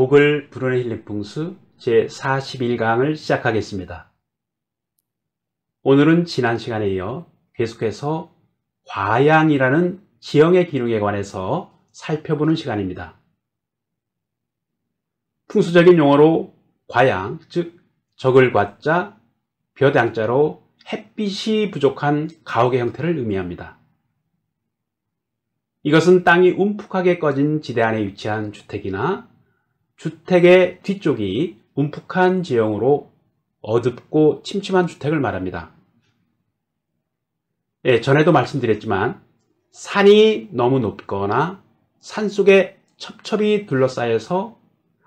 복을 부르는 힐링 풍수 제41강을 시작하겠습니다. 오늘은 지난 시간에 이어 계속해서 과양이라는 지형의 기능에 관해서 살펴보는 시간입니다. 풍수적인 용어로 과양, 즉 적을 과자, 벼양자로 햇빛이 부족한 가옥의 형태를 의미합니다. 이것은 땅이 움푹하게 꺼진 지대 안에 위치한 주택이나 주택의 뒤쪽이 움푹한 지형으로 어둡고 침침한 주택을 말합니다. 예, 전에도 말씀드렸지만 산이 너무 높거나 산 속에 첩첩이 둘러싸여서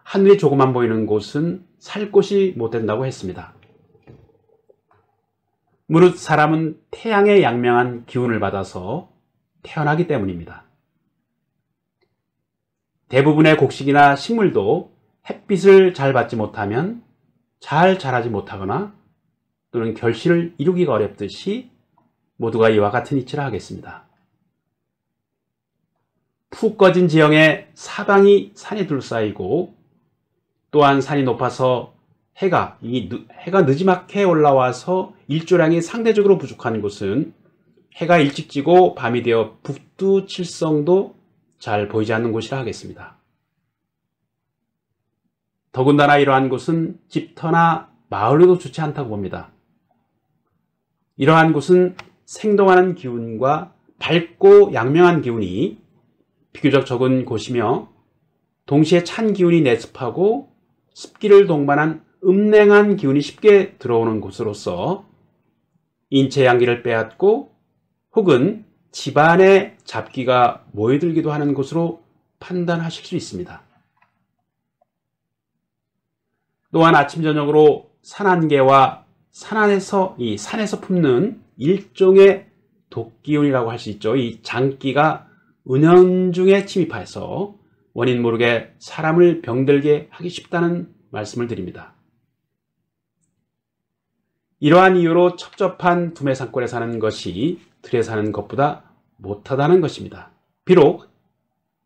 하늘이 조금만 보이는 곳은 살 곳이 못 된다고 했습니다. 무릇 사람은 태양의 양명한 기운을 받아서 태어나기 때문입니다. 대부분의 곡식이나 식물도 햇빛을 잘 받지 못하면 잘 자라지 못하거나 또는 결실을 이루기가 어렵듯이 모두가 이와 같은 이치를 하겠습니다. 푹 꺼진 지형에 사방이 산이 둘러싸이고 또한 산이 높아서 해가 이 해가 늦지막해 올라와서 일조량이 상대적으로 부족한 곳은 해가 일찍 지고 밤이 되어 북두칠성도 잘 보이지 않는 곳이라 하겠습니다. 더군다나 이러한 곳은 집터나 마을에도 좋지 않다고 봅니다. 이러한 곳은 생동하는 기운과 밝고 양명한 기운이 비교적 적은 곳이며 동시에 찬 기운이 내습하고 습기를 동반한 음냉한 기운이 쉽게 들어오는 곳으로서 인체 양기를 빼앗고 혹은 집안의 잡기가 모여들기도 하는 곳으로 판단하실 수 있습니다. 또한 아침 저녁으로 산안개와 산안에서 이 산에서 품는 일종의 독기운이라고 할 수 있죠. 이 장기가 은연중에 침입해서 원인 모르게 사람을 병들게 하기 쉽다는 말씀을 드립니다. 이러한 이유로 첩첩한 두메산골에 사는 것이 들에 사는 것보다 못하다는 것입니다. 비록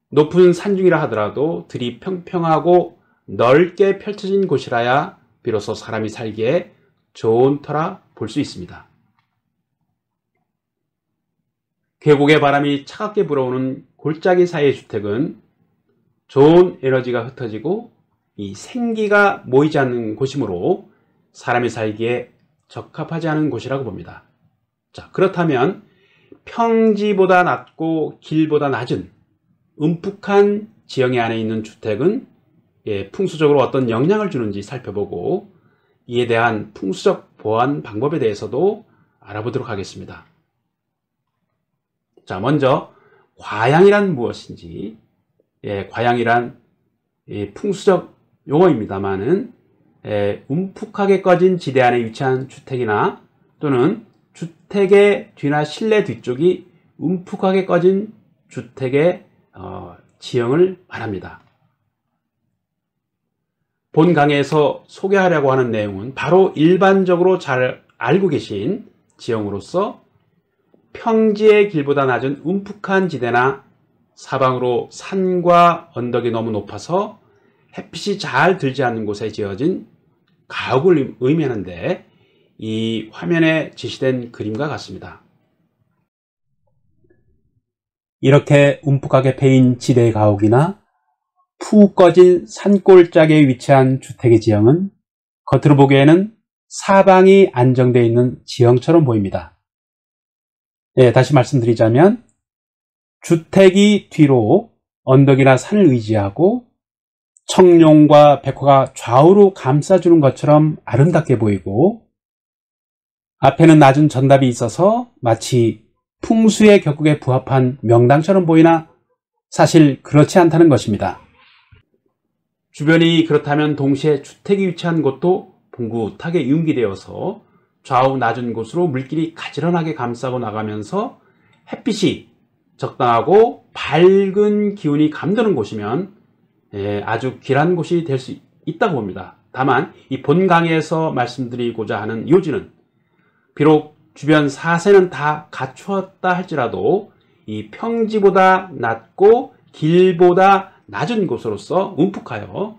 높은 산중이라 하더라도 들이 평평하고 넓게 펼쳐진 곳이라야 비로소 사람이 살기에 좋은 터라 볼 수 있습니다. 계곡의 바람이 차갑게 불어오는 골짜기 사이의 주택은 좋은 에너지가 흩어지고 이 생기가 모이지 않는 곳이므로 사람이 살기에 적합하지 않은 곳이라고 봅니다. 자, 그렇다면 평지보다 낮고 길보다 낮은 움푹한 지형의 안에 있는 주택은 예, 풍수적으로 어떤 영향을 주는지 살펴보고 이에 대한 풍수적 보완 방법에 대해서도 알아보도록 하겠습니다. 자, 먼저 과양이란 무엇인지, 예, 과양이란 예, 풍수적 용어입니다만은 예, 움푹하게 꺼진 지대 안에 위치한 주택이나 또는 주택의 뒤나 실내 뒤쪽이 움푹하게 꺼진 주택의 어, 지형을 말합니다. 본 강의에서 소개하려고 하는 내용은 바로 일반적으로 잘 알고 계신 지형으로서 평지의 길보다 낮은 움푹한 지대나 사방으로 산과 언덕이 너무 높아서 햇빛이 잘 들지 않는 곳에 지어진 가옥을 의미하는데 이 화면에 제시된 그림과 같습니다. 이렇게 움푹하게 패인 지대 가옥이나 푹 꺼진 산골짜기에 위치한 주택의 지형은 겉으로 보기에는 사방이 안정되어 있는 지형처럼 보입니다. 네, 다시 말씀드리자면 주택이 뒤로 언덕이나 산을 의지하고 청룡과 백화가 좌우로 감싸주는 것처럼 아름답게 보이고 앞에는 낮은 전답이 있어서 마치 풍수의 격국에 부합한 명당처럼 보이나 사실 그렇지 않다는 것입니다. 주변이 그렇다면 동시에 주택이 위치한 곳도 봉긋하게 융기되어서 좌우 낮은 곳으로 물길이 가지런하게 감싸고 나가면서 햇빛이 적당하고 밝은 기운이 감도는 곳이면 예, 아주 길한 곳이 될 수 있다고 봅니다. 다만 이 본강에서 말씀드리고자 하는 요지는 비록 주변 사세는 다 갖추었다 할지라도 이 평지보다 낮고 길보다 낮은 곳으로서 움푹하여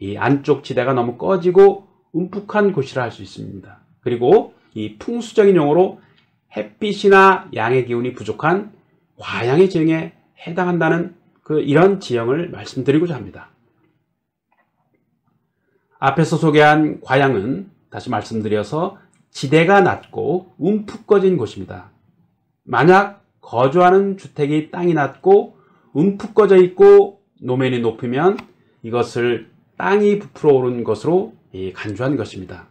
이 안쪽 지대가 너무 꺼지고 움푹한 곳이라 할 수 있습니다. 그리고 이 풍수적인 용어로 햇빛이나 양의 기운이 부족한 과양의 지형에 해당한다는 그 이런 지형을 말씀드리고자 합니다. 앞에서 소개한 과양은 다시 말씀드려서 지대가 낮고 움푹 꺼진 곳입니다. 만약 거주하는 주택이 땅이 낮고 움푹 꺼져 있고 노면이 높으면 이것을 땅이 부풀어 오른 것으로 간주한 것입니다.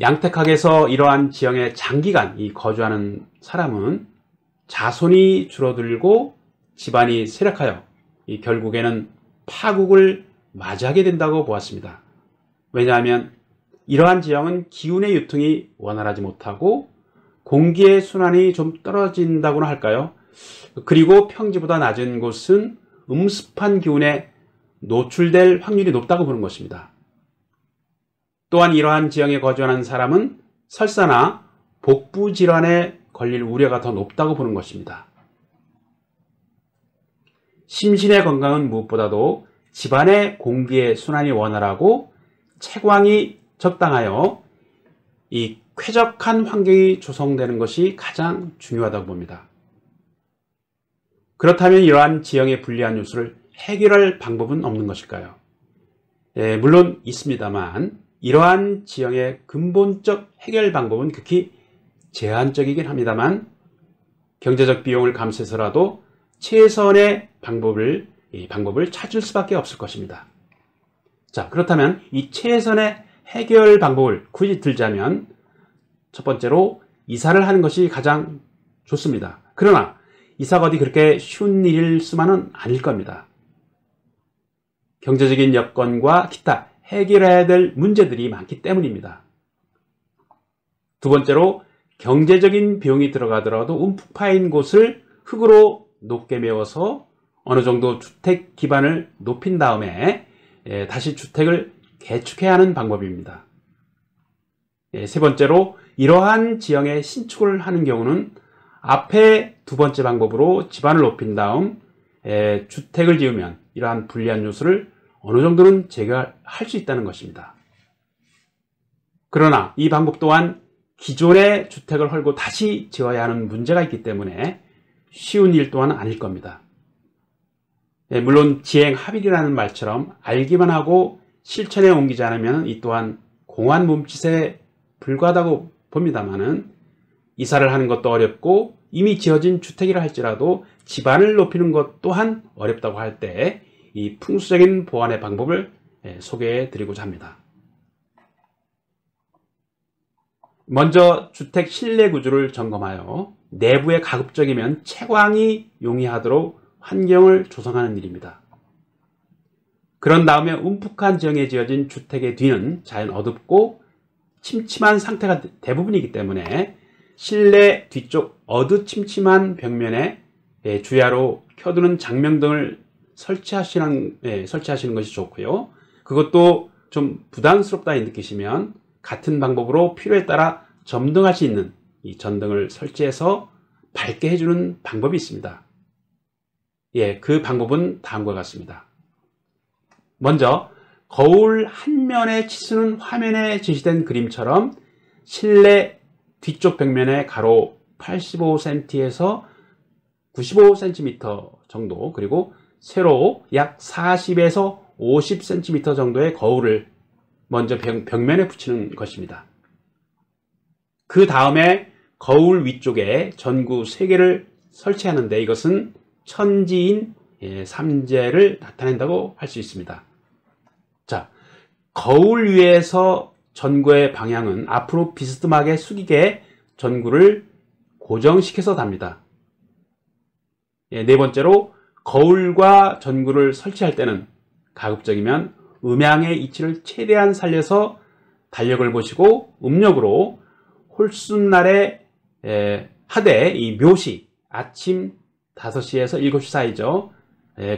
양택학에서 이러한 지형에 장기간 거주하는 사람은 자손이 줄어들고 집안이 쇠락하여 결국에는 파국을 맞이하게 된다고 보았습니다. 왜냐하면 이러한 지형은 기운의 유통이 원활하지 못하고 공기의 순환이 좀 떨어진다고나 할까요? 그리고 평지보다 낮은 곳은 음습한 기운에 노출될 확률이 높다고 보는 것입니다. 또한 이러한 지형에 거주하는 사람은 설사나 복부 질환에 걸릴 우려가 더 높다고 보는 것입니다. 심신의 건강은 무엇보다도 집안의 공기의 순환이 원활하고 채광이 적당하여 이 쾌적한 환경이 조성되는 것이 가장 중요하다고 봅니다. 그렇다면 이러한 지형의 불리한 요소를 해결할 방법은 없는 것일까요? 예, 물론 있습니다만 이러한 지형의 근본적 해결 방법은 극히 제한적이긴 합니다만 경제적 비용을 감수해서라도 최선의 방법을 방법을 찾을 수밖에 없을 것입니다. 자 그렇다면 이 최선의 해결 방법을 굳이 들자면 첫 번째로 이사를 하는 것이 가장 좋습니다. 그러나 이사가 어디 그렇게 쉬운 일일 수만은 아닐 겁니다. 경제적인 여건과 기타 해결해야 될 문제들이 많기 때문입니다. 두 번째로 경제적인 비용이 들어가더라도 움푹 파인 곳을 흙으로 높게 메워서 어느 정도 주택 기반을 높인 다음에 예, 다시 주택을 개축해야 하는 방법입니다. 예, 세 번째로 이러한 지형에 신축을 하는 경우는 앞에 두 번째 방법으로 집안을 높인 다음 예, 주택을 지으면 이러한 불리한 요소를 어느 정도는 제거할 수 있다는 것입니다. 그러나 이 방법 또한 기존의 주택을 헐고 다시 지어야 하는 문제가 있기 때문에 쉬운 일 또한 아닐 겁니다. 예, 물론 지행 합일이라는 말처럼 알기만 하고 실천에 옮기지 않으면 이 또한 공안 몸짓에 불과하다고 봅니다만은 이사를 하는 것도 어렵고 이미 지어진 주택이라 할지라도 집안을 높이는 것 또한 어렵다고 할 때 이 풍수적인 보완의 방법을 예, 소개해 드리고자 합니다. 먼저 주택 실내 구조를 점검하여 내부에 가급적이면 채광이 용이하도록 환경을 조성하는 일입니다. 그런 다음에 움푹한 지형에 지어진 주택의 뒤는 자연 어둡고 침침한 상태가 대부분이기 때문에 실내 뒤쪽 어두침침한 벽면에 예, 주야로 켜두는 장명등을 설치하시는, 예, 설치하시는 것이 좋고요. 그것도 좀 부담스럽다 느끼시면 같은 방법으로 필요에 따라 점등할 수 있는 이 전등을 설치해서 밝게 해주는 방법이 있습니다. 예, 그 방법은 다음과 같습니다. 먼저 거울 한 면에 치수는 화면에 제시된 그림처럼 실내 뒤쪽 벽면의 가로 85cm에서 95cm 정도 그리고 세로 약 40에서 50cm 정도의 거울을 먼저 벽 면에 붙이는 것입니다. 그 다음에 거울 위쪽에 전구 3개를 설치하는데 이것은 천지인 예, 삼재를 나타낸다고 할 수 있습니다. 자, 거울 위에서 전구의 방향은 앞으로 비스듬하게 숙이게 전구를 고정시켜서 답니다. 예, 네 번째로 거울과 전구를 설치할 때는 가급적이면 음향의 이치를 최대한 살려서 달력을 보시고 음력으로 홀순날에 하되 이 묘시 아침 5시에서 7시 사이죠.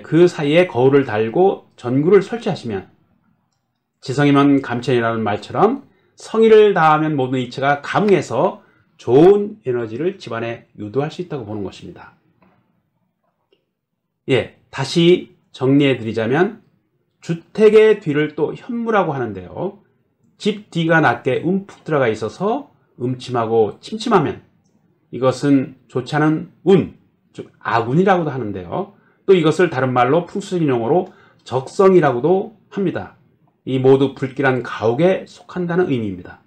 그 사이에 거울을 달고 전구를 설치하시면 지성이면 감천이라는 말처럼 성의를 다하면 모든 이체가 감응해서 좋은 에너지를 집안에 유도할 수 있다고 보는 것입니다. 예, 다시 정리해 드리자면 주택의 뒤를 또 현무라고 하는데요. 집 뒤가 낮게 움푹 들어가 있어서 음침하고 침침하면 이것은 좋지 않은 운, 즉 악운이라고도 하는데요. 또 이것을 다른 말로 풍수적인 용어로 적성이라고도 합니다. 이 모두 불길한 가옥에 속한다는 의미입니다.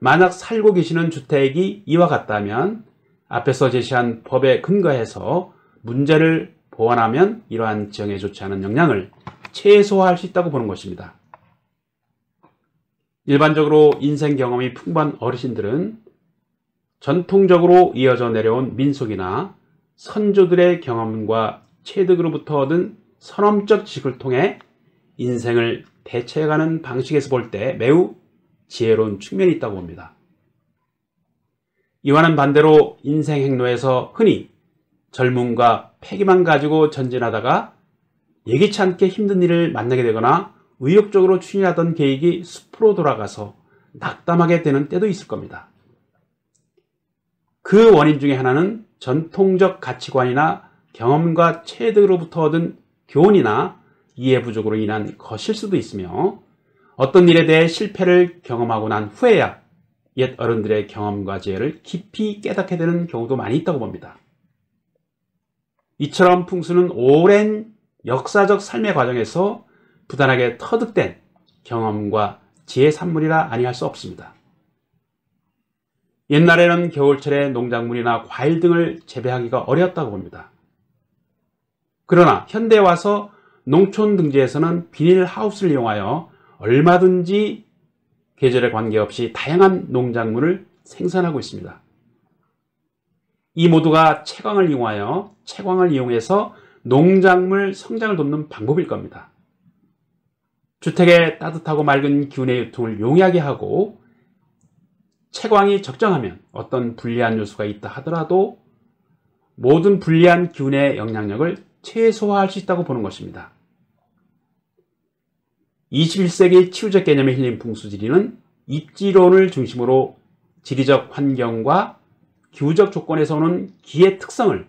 만약 살고 계시는 주택이 이와 같다면 앞에서 제시한 법에 근거해서 문제를 보완하면 이러한 지형에 좋지 않은 영향을 최소화할 수 있다고 보는 것입니다. 일반적으로 인생 경험이 풍부한 어르신들은 전통적으로 이어져 내려온 민속이나 선조들의 경험과 체득으로부터 얻은 선험적 지식을 통해 인생을 대체해가는 방식에서 볼 때 매우 지혜로운 측면이 있다고 봅니다. 이와는 반대로 인생 행로에서 흔히 젊음과 패기만 가지고 전진하다가 예기치 않게 힘든 일을 만나게 되거나 의욕적으로 추진하던 계획이 숲으로 돌아가서 낙담하게 되는 때도 있을 겁니다. 그 원인 중에 하나는 전통적 가치관이나 경험과 체득으로부터 얻은 교훈이나 이해 부족으로 인한 것일 수도 있으며 어떤 일에 대해 실패를 경험하고 난 후에야 옛 어른들의 경험과 지혜를 깊이 깨닫게 되는 경우도 많이 있다고 봅니다. 이처럼 풍수는 오랜 역사적 삶의 과정에서 부단하게 터득된 경험과 지혜 산물이라 아니할 수 없습니다. 옛날에는 겨울철에 농작물이나 과일 등을 재배하기가 어려웠다고 봅니다. 그러나 현대에 와서 농촌 등지에서는 비닐 하우스를 이용하여 얼마든지 계절에 관계없이 다양한 농작물을 생산하고 있습니다. 이 모두가 채광을 이용하여 채광을 이용해서 농작물 성장을 돕는 방법일 겁니다. 주택의 따뜻하고 맑은 기운의 유통을 용이하게 하고 채광이 적정하면 어떤 불리한 요소가 있다 하더라도 모든 불리한 기운의 영향력을 최소화할 수 있다고 보는 것입니다. 21세기 치유적 개념의 힐링 풍수지리는 입지론을 중심으로 지리적 환경과 기후적 조건에서 오는 기의 특성을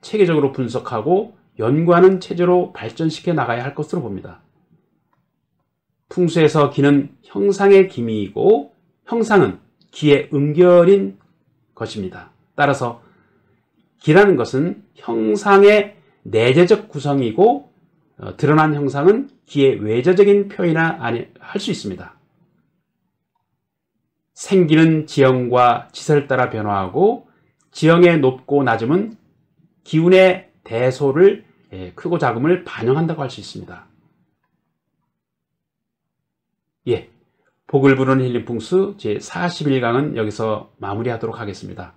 체계적으로 분석하고 연구하는 체제로 발전시켜 나가야 할 것으로 봅니다. 풍수에서 기는 형상의 기미이고 형상은 기의 음결인 것입니다. 따라서 기라는 것은 형상의 내재적 구성이고 어, 드러난 형상은 기의 외재적인 표현이나 할 수 있습니다. 생기는 지형과 지설을 따라 변화하고 지형의 높고 낮음은 기운의 대소를 예, 크고 작음을 반영한다고 할 수 있습니다. 예, 복을 부르는 힐링 풍수 제 41강은 여기서 마무리하도록 하겠습니다.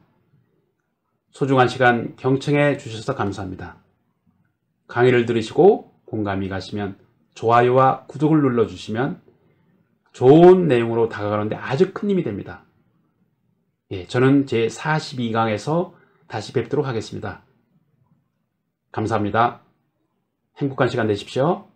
소중한 시간 경청해 주셔서 감사합니다. 강의를 들으시고 공감이 가시면 좋아요와 구독을 눌러주시면 좋은 내용으로 다가가는데 아주 큰 힘이 됩니다. 예, 저는 제 42강에서 다시 뵙도록 하겠습니다. 감사합니다. 행복한 시간 되십시오.